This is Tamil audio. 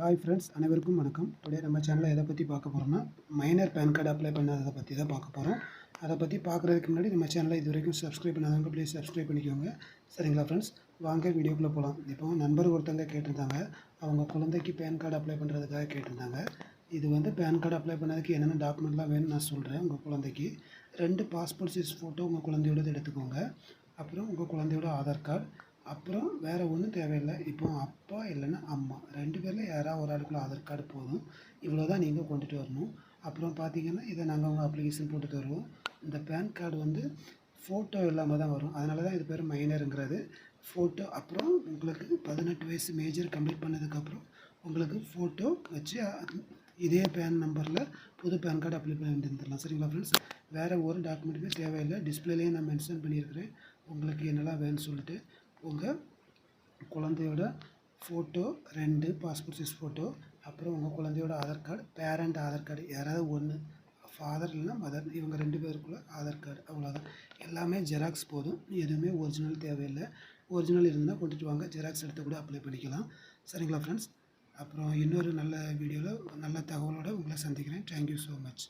ஹாய் ஃப்ரெண்ட்ஸ் அனைவருக்கும் வணக்கம். டுடே நம்ம சேனலில் எதை பற்றி பார்க்க போகிறோம்னா மைனர் பேன் கார்டு அப்ளை பண்ணாததை பற்றி தான் பார்க்க போகிறோம் அதை பற்றி பார்க்குறதுக்கு முன்னாடி நம்ம சேனலை இது வரைக்கும் சப்ஸ்கிரைப் பண்ணாதவங்க ப்ளீஸ் சப்ஸ்கிரைப் பண்ணிக்கோங்க. சரிங்களா ஃப்ரெண்ட்ஸ் வாங்க வீடியோக்குள்ளே போகலாம் இப்போ நண்பர் ஒருத்தங்க கேட்டிருந்தாங்க. அவங்க குழந்தைக்கு பேன் கார்டு அப்ளை பண்ணுறதுக்காக கேட்டிருந்தாங்க. இது வந்து பேன் கார்டு அப்ளை பண்ணதுக்கு என்னென்ன டாக்குமெண்ட்லாம் வேணும்னு நான் சொல்கிறேன் உங்கள் குழந்தைக்கு ரெண்டு பாஸ்போர்ட் சைஸ் ஃபோட்டோ உங்கள் குழந்தையோடது எடுத்துக்கோங்க. அப்புறம் உங்கள் குழந்தையோட ஆதார் கார்டு அப்புறம் வேறு ஒன்றும் தேவையில்லை. இப்போ அப்பா இல்லைன்னா அம்மா. ரெண்டு பேரில் யாராவது ஒரு ஆளுக்குள்ள ஆதார் கார்டு போதும். இவ்வளோ தான் நீங்கள் கொண்டுட்டு வரணும். அப்புறம் பார்த்தீங்கன்னா இதை நாங்கள் உங்கள் அப்ளிகேஷன் போட்டு தருவோம் இந்த பேன் கார்டு வந்து ஃபோட்டோ இல்லாமல் தான் வரும். அதனால தான் இது பேர் மைனருங்கிறது ஃபோட்டோ அப்புறம் உங்களுக்கு பதினெட்டு வயசு மேஜர் கம்ப்ளீட் பண்ணதுக்கப்புறம் உங்களுக்கு ஃபோட்டோ வச்சு இதே பேன் நம்பரில் புது பேன் கார்டு அப்ளை பண்ணி தந்துடலாம். சரிங்களா ஃப்ரெண்ட்ஸ் வேறு ஒரு டாக்குமெண்ட்டுமே தேவையில்லை. டிஸ்பிளேலேயே நான் மென்ஷன் பண்ணியிருக்கிறேன். உங்களுக்கு என்னெல்லாம் வேணும்னு சொல்லிட்டு உங்கள் குழந்தையோட ஃபோட்டோ ரெண்டு பாஸ்போர்ட் சைஸ் ஃபோட்டோ அப்புறம் உங்கள் குழந்தையோட Aadhaar card parent Aadhaar card யாராவது ஒன்று ஃபாதர் இல்லைன்னா மதர் இவங்க ரெண்டு பேருக்குள்ள ஆதார் கார்டு அவ்வளோதான் எல்லாமே ஜெராக்ஸ் போதும். எதுவுமே ஒரிஜினல் தேவையில்லை. ஒரிஜினல் இருந்தால் கொண்டுட்டு வாங்க. ஜெராக்ஸ் எடுத்து கூட அப்ளை பண்ணிக்கலாம். சரிங்களா ஃப்ரெண்ட்ஸ் அப்புறம் இன்னொரு நல்ல வீடியோவில் நல்ல தகவலோடு உங்களை சந்திக்கிறேன். Thank you so much